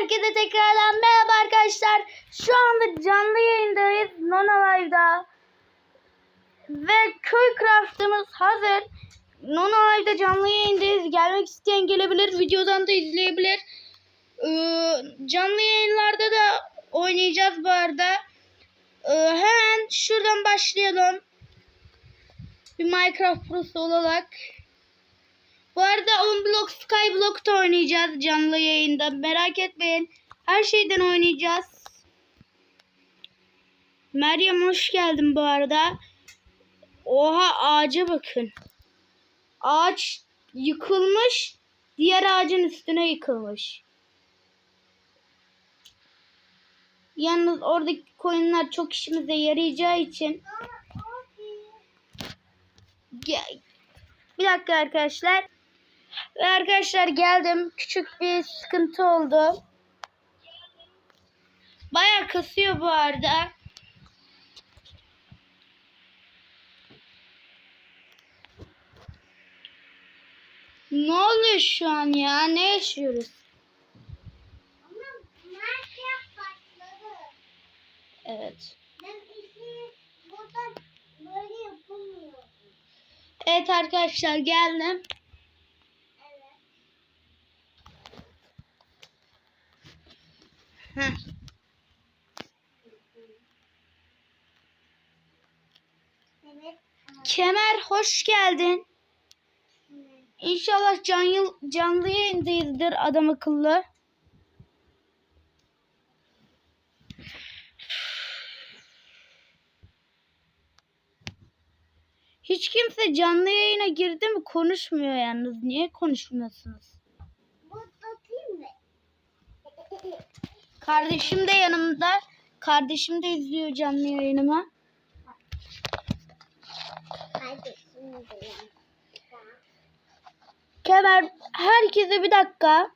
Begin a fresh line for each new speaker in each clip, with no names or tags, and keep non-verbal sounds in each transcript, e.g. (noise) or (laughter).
Herkese tekrardan merhaba arkadaşlar. Şu anda canlı yayındayız. Nona Live'da. Ve köy craftımız hazır. Nona Live'da canlı yayındayız. Gelmek isteyen gelebilir. Videodan da izleyebilir. Ee, canlı yayınlarda da oynayacağız bu arada. Ee, hemen şuradan başlayalım. Bir Minecraft Pro'su olarak. Bu arada Unblock Skyblock'ta oynayacağız canlı yayında. Merak etmeyin. Her şeyden oynayacağız. Meryem hoş geldin bu arada. Oha ağaca bakın. Ağaç yıkılmış. Diğer ağacın üstüne yıkılmış. Yalnız oradaki koyunlar çok işimize yarayacağı için bir dakika arkadaşlar. Ve arkadaşlar geldim. Küçük bir sıkıntı oldu. Baya kasıyor bu arada. Ne oluyor şu an ya? Ne yaşıyoruz? Evet. Evet arkadaşlar geldim.
Evet.
Kemer hoş geldin. İnşallah can yıl, canlı yayındayızdır adam akıllı. Hiç kimse canlı yayına girdi mi konuşmuyor yalnız. Niye konuşmuyorsunuz? Kardeşim de yanımda. Kardeşim de izliyor canlı yayınımı. Kemer herkese bir dakika.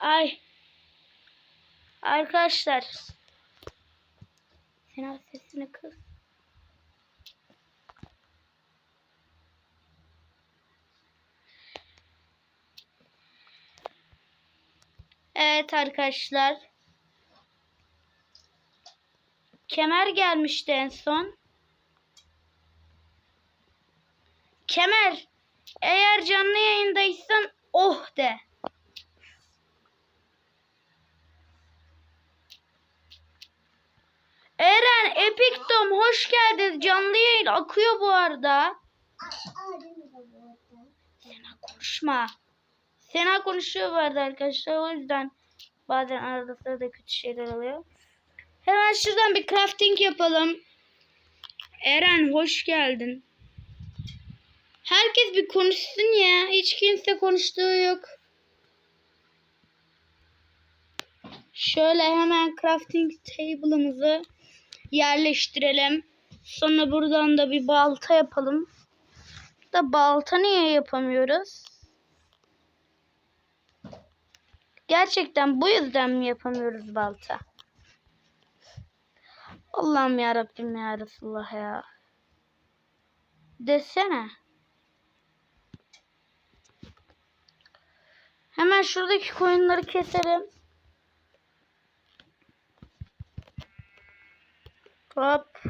Ay. Arkadaşlar. Sen sesini kız. Evet arkadaşlar. Kemer gelmişti en son. Kemer. Eğer canlı yayındaysan oh de. Eren Epic Tom hoş geldin. Canlı yayın akıyor bu arada. Sena konuşma. Sena konuşuyor arada arkadaşlar. O yüzden bazen arada sırada kötü şeyler oluyor. Hemen şuradan bir crafting yapalım. Eren hoş geldin. Herkes bir konuşsun ya. Hiç kimse konuştuğu yok. Şöyle hemen crafting table'ımızı yerleştirelim. Sonra buradan da bir balta yapalım. Da balta niye yapamıyoruz? Gerçekten bu yüzden mi yapamıyoruz balta? Allah'ım ya Rabbim ya Resulullah ya. Desene. Hemen şuradaki koyunları keselim. Hop.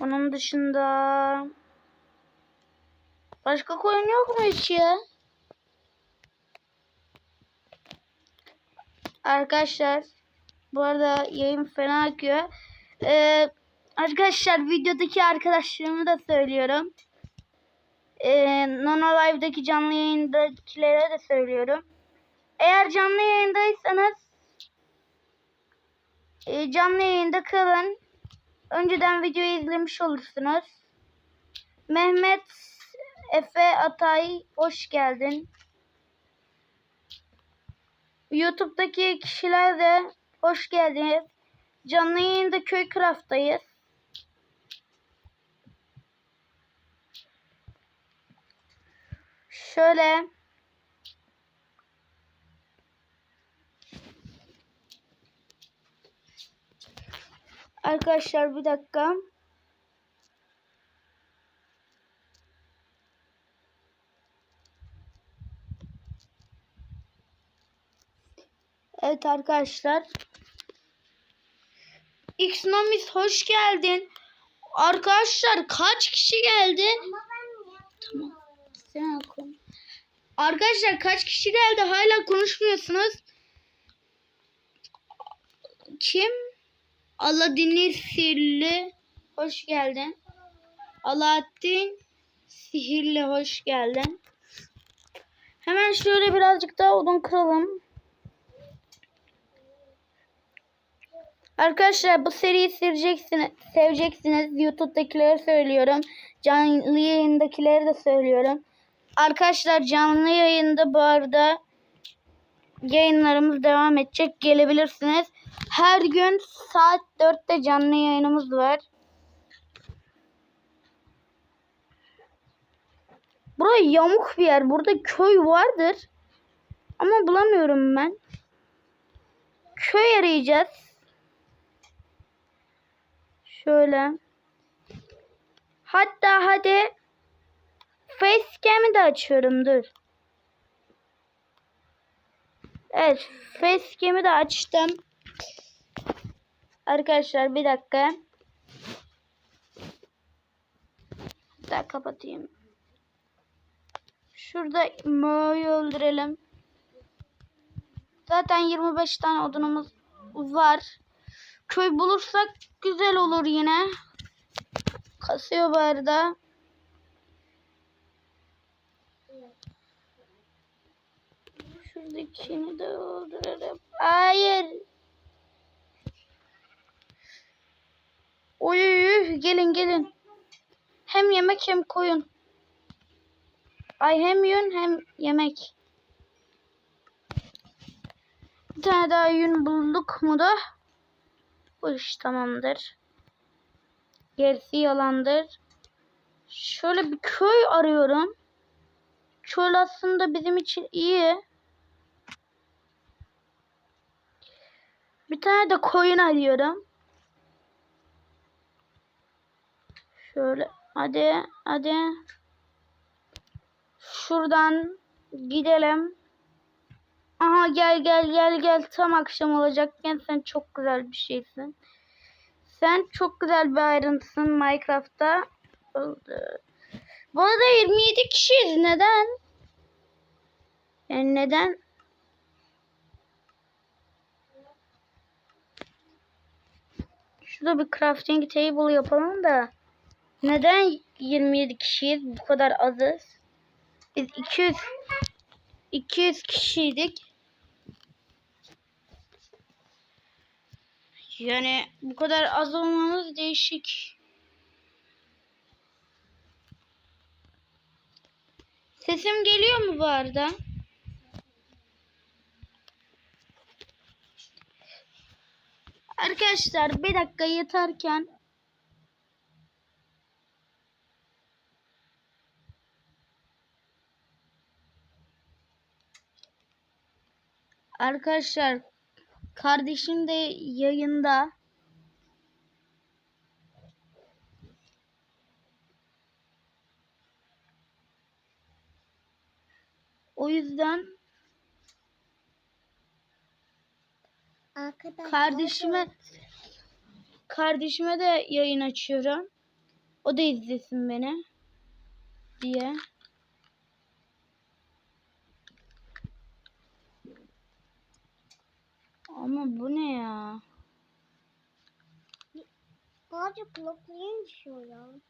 Onun dışında başka koyun yok mu hiç ya? Arkadaşlar bu arada yayın fena akıyor. Ee, arkadaşlar videodaki arkadaşlarımı da söylüyorum. Ee, Nono Live'daki canlı yayındakilere de söylüyorum. Eğer canlı yayındaysanız e, canlı yayında kalın. Önceden videoyu izlemiş olursunuz. Mehmet Efe Atay hoş geldin. YouTube'daki kişiler de hoş geldiniz. Canlı yayında Köy Craft'tayız. Şöyle Arkadaşlar bir dakika. Evet arkadaşlar. Xnomis hoş geldin. Arkadaşlar kaç kişi geldi? Tamam. Sen oku. Arkadaşlar kaç kişi geldi? Hala konuşmuyorsunuz. Kim? Aladdin'i sihirli. Hoş geldin. Aladdin sihirli hoş geldin. Hemen şöyle birazcık daha odun kıralım. Arkadaşlar bu seriyi seveceksiniz. Seveceksiniz. YouTube'dakileri söylüyorum. Canlı yayındakileri de söylüyorum. Arkadaşlar canlı yayında bu arada yayınlarımız devam edecek. Gelebilirsiniz. Her gün saat 4'te canlı yayınımız var. Burası yamuk bir yer. Burada köy vardır. Ama bulamıyorum ben. Köy arayacağız. Şöyle. Hatta hadi Facecam'i de açıyorum dur. Evet Facecam'i de açtım. Arkadaşlar bir dakika. Daha kapatayım. Şurada Mo'yu öldürelim. Zaten 25 tane odunumuz var. Köy bulursak güzel olur yine. Kasıyor bu arada. Şuradakini de öldürelim. Hayır. Oy, oy, gelin gelin. Hem yemek hem koyun. Ay hem yün hem yemek. Bir tane daha yün bulduk mu da bu iş tamamdır. Gerisi yalandır. Şöyle bir köy arıyorum. Köy aslında bizim için iyi. Bir tane de koyun arıyorum. Şöyle hadi hadi. Şuradan gidelim. Aha gel gel gel gel tam akşam olacakken sen çok güzel bir şeysin. Sen çok güzel bir ayrıntısın Minecraft'ta. Oldu. Bu arada 27 kişiyiz. Neden? Yani neden? Şurada bir crafting table yapalım da. Neden 27 kişiyiz? Bu kadar azız. Biz 200 200 kişiydik. Yani bu kadar az olmamız değişik. Sesim geliyor mu bu arada? Arkadaşlar bir dakika yatarken Arkadaşlar kardeşim de yayında. O yüzden
Arkadaşlar.
kardeşime kardeşime de yayın açıyorum. O da izlesin beni diye. Ama bu ne ya?
Sadece kulaklığı düşüyor ya.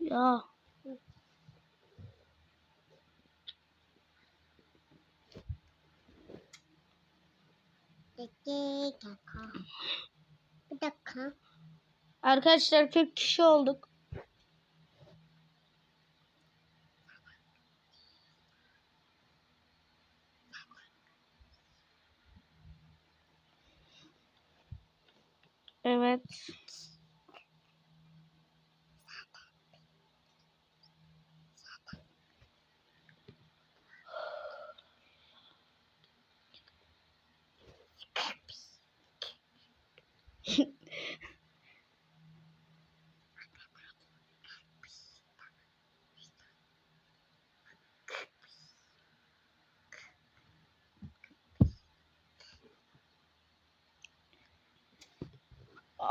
Ya
dakika. Bir dakika.
arkadaşlar 40 kişi olduk. Evet.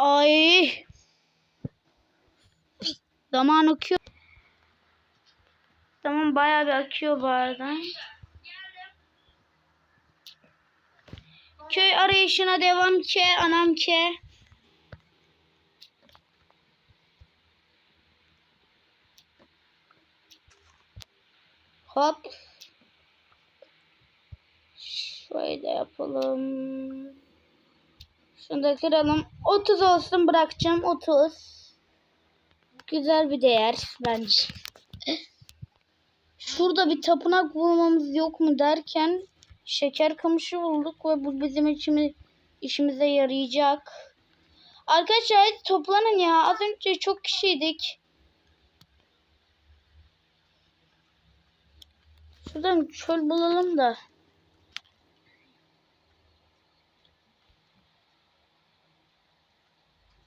Ay. Zaman akıyor. Tamam bayağı bir akıyor bu arada. Köy arayışına devam ki anam ki. Hop. Şöyle yapalım. Şunu da kıralım. 30 olsun bırakacağım. 30. Güzel bir değer bence. Şurada bir tapınak bulmamız yok mu derken şeker kamışı bulduk ve bu bizim içimi, işimize yarayacak. Arkadaşlar hadi toplanın ya. Az önce çok kişiydik. Şuradan çöl bulalım da.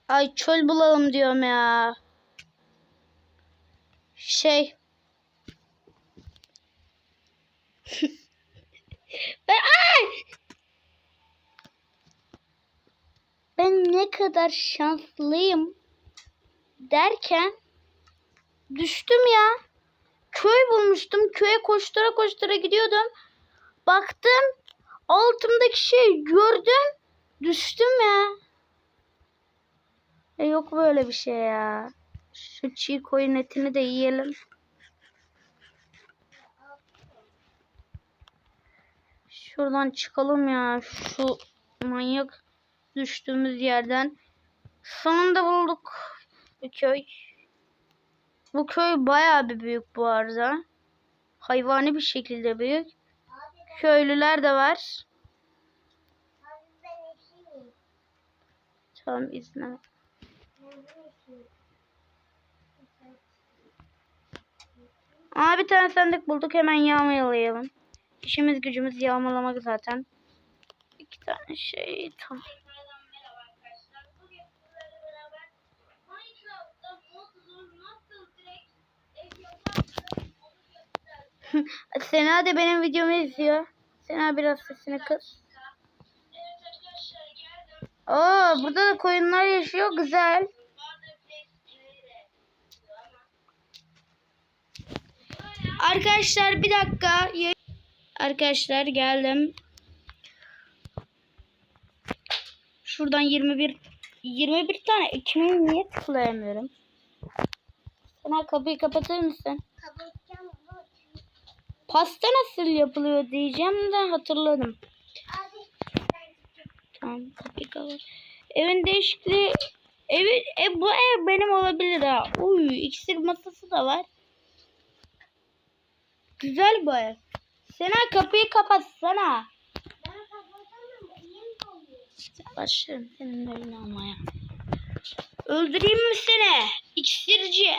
Ay çöl bulalım diyorum ya. Şey. (laughs) ben ay! Ben ne kadar şanslıyım derken düştüm ya. Köy bulmuştum. Köye koştura koştura gidiyordum. Baktım altımdaki şeyi gördüm. Düştüm ya. E yok böyle bir şey ya. Şu çiğ koyun etini de yiyelim. Şuradan çıkalım ya. Şu manyak düştüğümüz yerden. Sonunda bulduk bir köy. Bu köy bayağı bir büyük bu arada. Hayvani bir şekilde büyük. Köylüler de var. Tamam izle.
Ben eşiyim.
Aa bir tane sandık bulduk hemen yağmalayalım. İşimiz gücümüz yağmalamak zaten. İki tane şey tamam. (laughs) Sena da benim videomu izliyor. Sena biraz sesini kız. Oo burada da koyunlar yaşıyor güzel. Arkadaşlar bir dakika. Arkadaşlar geldim. Şuradan 21 21 tane ekmeği niye tıklayamıyorum? Sana kapıyı kapatır mısın?
Kapatacağım.
Pasta nasıl yapılıyor diyeceğim de hatırladım. Tamam kapıyı kapat. Evin değişikliği evi e, bu ev benim olabilir ha. Uy iksir masası da var. Güzel bu ev. Sena kapıyı kapatsana. Başlarım senin elini almaya. Öldüreyim mi seni? İksirci.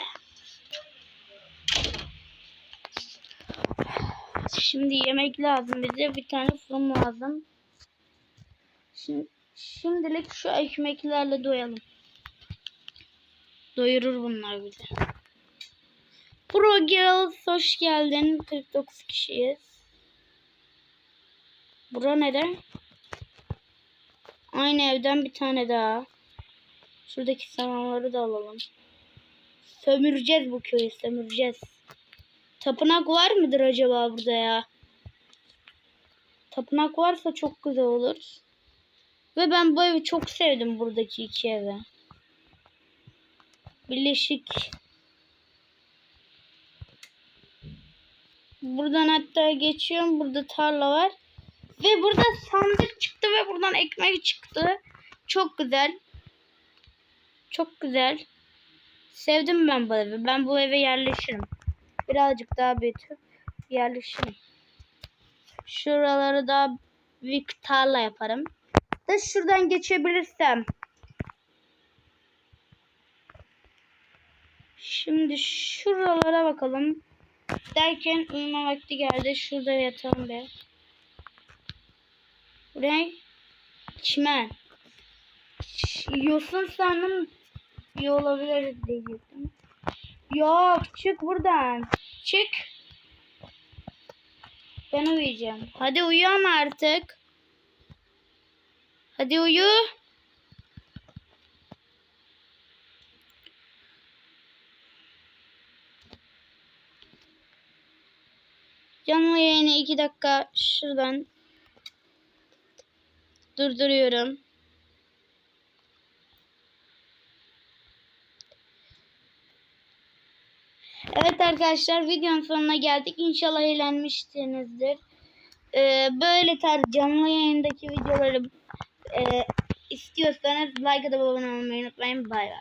Şimdi yemek lazım bize. Bir tane fırın lazım. Şimdi, şimdilik şu ekmeklerle doyalım. Doyurur bunlar bizi. Pro Girls hoş geldin. 49 kişiyiz. Bura nere? Aynı evden bir tane daha. Şuradaki samanları da alalım. Sömüreceğiz bu köyü sömüreceğiz. Tapınak var mıdır acaba burada ya? Tapınak varsa çok güzel olur. Ve ben bu evi çok sevdim buradaki iki evi. Birleşik. Buradan hatta geçiyorum. Burada tarla var. Ve burada sandık çıktı ve buradan ekmek çıktı. Çok güzel. Çok güzel. Sevdim ben bu evi. Ben bu eve yerleşirim. Birazcık daha büyütüp yerleşirim. Şuraları daha büyük tarla yaparım. Da şuradan geçebilirsem. Şimdi şuralara bakalım. Derken uyuma vakti geldi. Şurada yatalım be. Ne? Çimen. Yosun sandım iyi olabilir diyecektim. Yok çık buradan. Çık. Ben uyuyacağım. Hadi uyu ama artık. Hadi uyu. Canlı yayını 2 dakika şuradan durduruyorum. Evet arkadaşlar videonun sonuna geldik. İnşallah eğlenmişsinizdir. Ee, böyle tarz canlı yayındaki videoları e, istiyorsanız like atıp abone olmayı unutmayın. Bay bay.